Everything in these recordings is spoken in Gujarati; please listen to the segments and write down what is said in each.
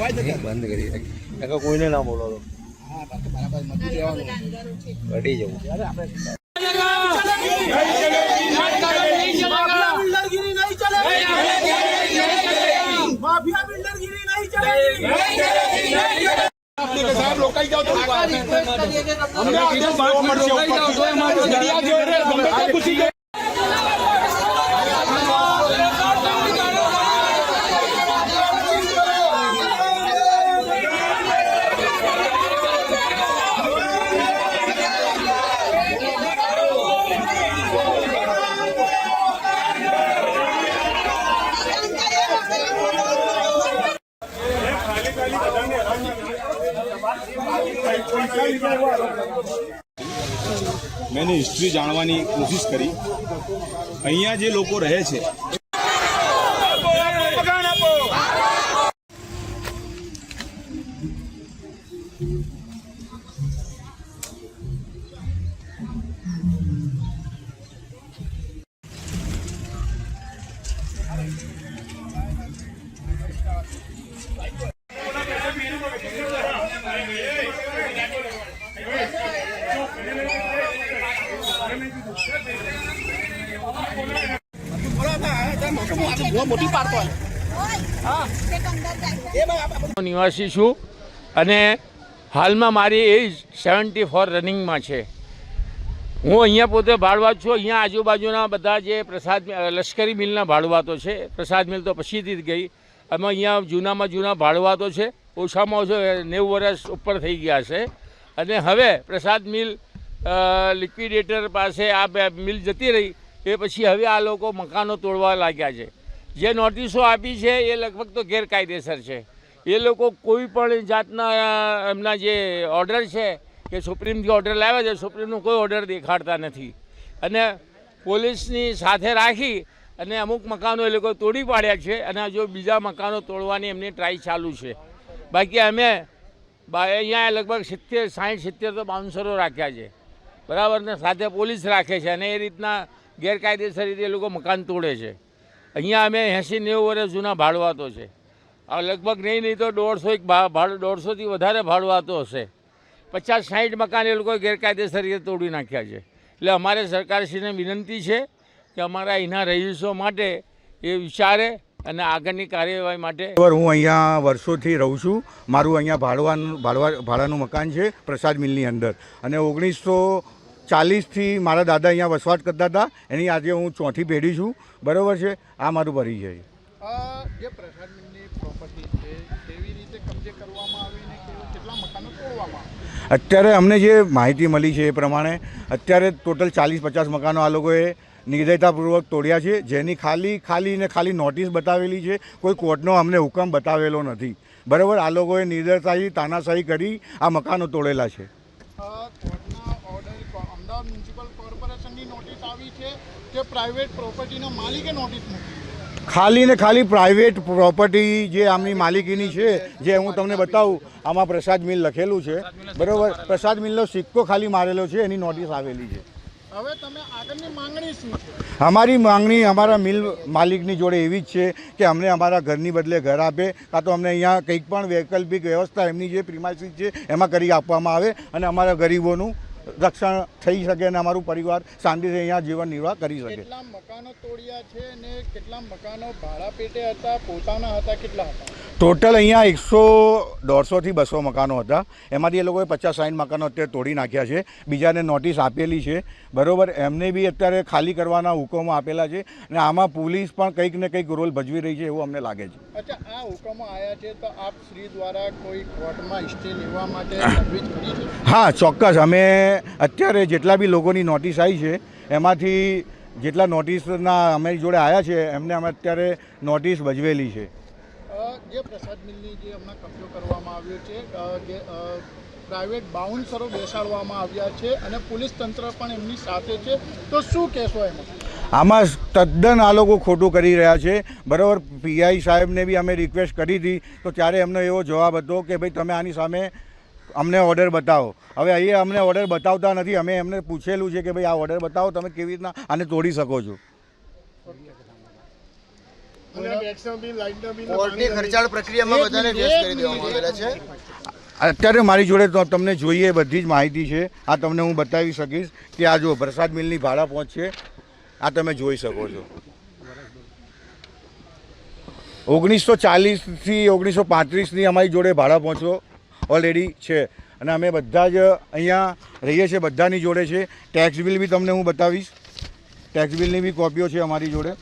બંધ કરી. કોઈને ના બોલો ઘટી જવું. લોકાઈ જાઓ. મેં એની હિસ્ટ્રી જાણવાની કોશિશ કરી. અહીંયા જે લોકો રહે છે નિવાસી છું અને હાલમાં મારી એજ સેવન્ટી ફોર રનિંગમાં છે. હું અહીંયા પોતે ભાડવા છું. અહીંયા આજુબાજુના બધા જે પ્રસાદ લશ્કરી મિલના ભાડવાતો છે. પ્રસાદ મિલ તો પછીથી જ ગઈ. અમે અહીંયા જૂનામાં જૂના ભાડવાતો છે. ઓછામાં ઓછો નેવું વર્ષ ઉપર થઈ ગયા છે. અને હવે પ્રસાદ મિલ લિક્વિડેટર પાસે આ બે મિલ જતી રહી. એ પછી હવે આ લોકો મકાનો તોડવા લાગ્યા છે. જે નોટિસો આપી છે એ લગભગ તો ગેરકાયદેસર છે. એ લોકો કોઈ પણ જાતના એમના જે ઓર્ડર છે કે સુપ્રીમથી ઓર્ડર લાવ્યા છે સુપ્રીમનો કોઈ ઓર્ડર દેખાડતા નથી. અને પોલીસની સાથે રાખી અને અમુક મકાનો એ લોકો તોડી પાડ્યા છે અને જો બીજા મકાનો તોડવાની એમની ટ્રાય ચાલુ છે. બાકી અમે અહીંયા લગભગ સિત્તેર સાઠ સિત્તેર તો બાઉન્સરો રાખ્યા છે. બરાબર ને? સાથે પોલીસ રાખે છે અને એ રીતના ગેરકાયદેસર રીતે એ લોકો મકાન તોડે છે. અહીંયા અમે એંસી નેવું વર્ષ જૂના ભાડવાતો છે. આ લગભગ નહીં નહીં તો દોઢસો એક ભાડું, દોઢસોથી વધારે ભાડવાતો હશે. પચાસ સાઠ મકાન એ લોકોએ ગેરકાયદેસર રીતે તોડી નાખ્યા છે. એટલે અમારે સરકારશ્રીને વિનંતી છે કે અમારા અહીંના રહીશો માટે એ વિચારે અને આગળની કાર્યવાહી માટે હું અહીંયા વર્ષોથી રહું છું. મારું અહીંયા ભાડવાનું, ભાડવા, ભાડાનું મકાન છે પ્રસાદ મિલની અંદર. અને ઓગણીસો ચાલીસથી મારા દાદા અહીંયા વસવાટ કરતા હતા. એની આજે હું ચોથી પેઢી છું. બરાબર છે? આ મારું પરિચય છે. જે પ્રસાદ પ્રોપર્ટી છે કેવી રીતે કબજે કરવામાં આવી ને કેટલા મકાનો તોડવામાં અત્યારે અમને જે માહિતી મળી છે એ પ્રમાણે અત્યારે ટોટલ ચાલીસ પચાસ મકાનો આ લોકોએ નિર્દયતાપૂર્વક તોડ્યા છે. જેની ખાલી ખાલી ને ખાલી નોટિસ બતાવેલી છે. કોઈ કોર્ટનો અમને હુકમ બતાવેલો નથી. બરાબર? આ લોકોએ નિર્દયતાથી તાનાશાહી કરી આ મકાનો તોડેલા છે આ કોર્ટના ઓર્ડર કો- અમદાવાદ મ્યુનિસિપલ કોર્પોરેશનની નોટિસ છે કે પ્રાઇવેટ પ્રોપર્ટીના માલિકે નોટિસ મૂકી ખાલી ને ખાલી પ્રાઇવેટ પ્રોપર્ટી જે આમની માલિકીની છે જે હું તમને બતાવું આમાં પ્રસાદ મિલ લખેલું છે. બરાબર? પ્રસાદ મિલનો સિક્કો ખાલી મારેલો છે એની નોટિસ આવેલી છે. હવે તમે આગળની માંગણી શું છે? અમારી માંગણી અમારા મિલ માલિકની જોડે એવી જ છે કે અમને અમારા ઘરની બદલે ઘર આપે કાં તો અમને અહીંયા કંઈક પણ વૈકલ્પિક વ્યવસ્થા એમની જે પ્રિમાઇસીસ છે એમાં કરી આપવામાં આવે અને અમારા ગરીબોનું રક્ષણ થઈ શકે અને અમારું પરિવાર શાંતિથી અહીંયા જીવન નિર્વાહ કરી શકે. કેટલા મકાનો તોડ્યા છે ને કેટલા મકાનો ભાડા પેટે હતા પોતાના હતા કેટલા હતા? ટોટલ અહીંયા એકસો દોઢસોથી બસો મકાનો હતા. એમાંથી એ લોકોએ પચાસ સાઠ મકાનો અત્યારે તોડી નાખ્યા છે. બીજાને નોટિસ આપેલી છે. બરાબર એમને બી અત્યારે ખાલી કરવાના હુકમો આપેલા છે અને આમાં પોલીસ પણ કંઈક ને કંઈક રોલ ભજવી રહી છે એવું અમને લાગે છે. અચ્છા આ હુકમો આવ્યા છે તો આપ શ્રી દ્વારા કોઈ કોર્ટમાં સ્ટે લેવા માટે હા ચોક્કસ. અમે અત્યારે જેટલા બી લોકોની નોટિસ આવી છે એમાંથી જેટલા નોટિસના અમારી જોડે આવ્યા છે એમને અમે અત્યારે નોટિસ ભજવેલી છે. જે પ્રસાદ મિલની જે હમણાં કબજો કરવામાં આવ્યો છે જે પ્રાઇવેટ બાઉન્સરો બેસાડવામાં આવ્યા છે અને પોલીસ તંત્ર પણ એમની સાથે છે તો શું કહેશો એમાં? આમાં તદ્દન આ લોકો ખોટું કરી રહ્યા છે. બરાબર પીઆઈ સાહેબને બી અમે રિક્વેસ્ટ કરી હતી તો ત્યારે એમનો એવો જવાબ હતો કે ભાઈ તમે આની સામે અમને ઓર્ડર બતાવો. હવે અહીંયા અમને ઓર્ડર બતાવતા નથી. અમે એમને પૂછેલું છે કે ભાઈ આ ઓર્ડર બતાવો તમે કેવી રીતના આને તોડી શકો છો. અત્યારે મારી જોડે તો તમને જોઈએ બધી જ માહિતી છે. આ તમને હું બતાવી શકીશ કે આ જો પ્રસાદ મિલની ભાડા પહોંચશે આ તમે જોઈ શકો છો. ઓગણીસો ચાલીસથી ઓગણીસો પાંત્રીસની અમારી જોડે ભાડા પહોંચો ઓલરેડી છે. અને અમે બધા જ અહીંયા રહીએ છીએ બધાની જોડે છે. ટેક્સ બિલ બી તમને હું બતાવીશ. ટેક્સ બિલની બી કોપીઓ છે અમારી જોડે.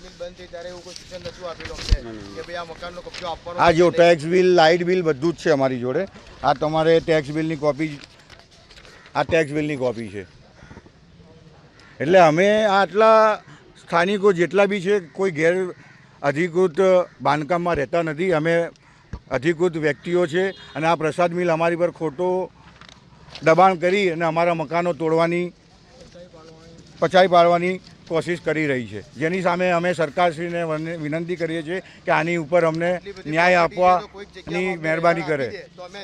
આ જો ટેક્સ બિલ લાઇટ બિલ બધું જ છે અમારી જોડે. આ તમારે ટેક્સ બિલની કોપી આ ટેક્સ બિલની કોપી છે. એટલે અમે આટલા સ્થાનિકો જેટલા બી છે કોઈ ગેર અધિકૃત બાંધકામમાં રહેતા નથી. અમે અધિકૃત વ્યક્તિઓ છે અને આ પ્રસાદ મિલ અમારી પર ખોટો દબાણ કરી અને અમારા મકાનો તોડવાની પચાઈ પાડવાની કોશિશ કરી રહી છે. જેની સામે અમે સરકારશ્રીને વિનંતી કરીએ છીએ કે આની ઉપર અમને ન્યાય આપવાની મહેરબાની કરે. તો અમે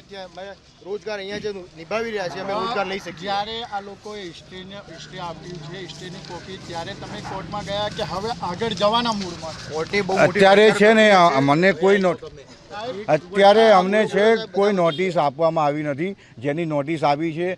રોજગાર અહીંયા જે નિભાવી રહ્યા છીએ અમે રોજગાર લઈ શકીએ. જ્યારે આ લોકોએ હિસ્ટ્રીને હિસ્ટ્રી આપ્યું છે હિસ્ટ્રીની કોપી ત્યારે તમે કોર્ટમાં ગયા કે હવે આગળ જવાના મૂડમાં કોર્ટે બહુ અત્યારે છે ને. મને કોઈ નોટ અત્યારે અમને છે કોઈ નોટિસ આપવામાં આવી નથી. જેની નોટિસ આવી છે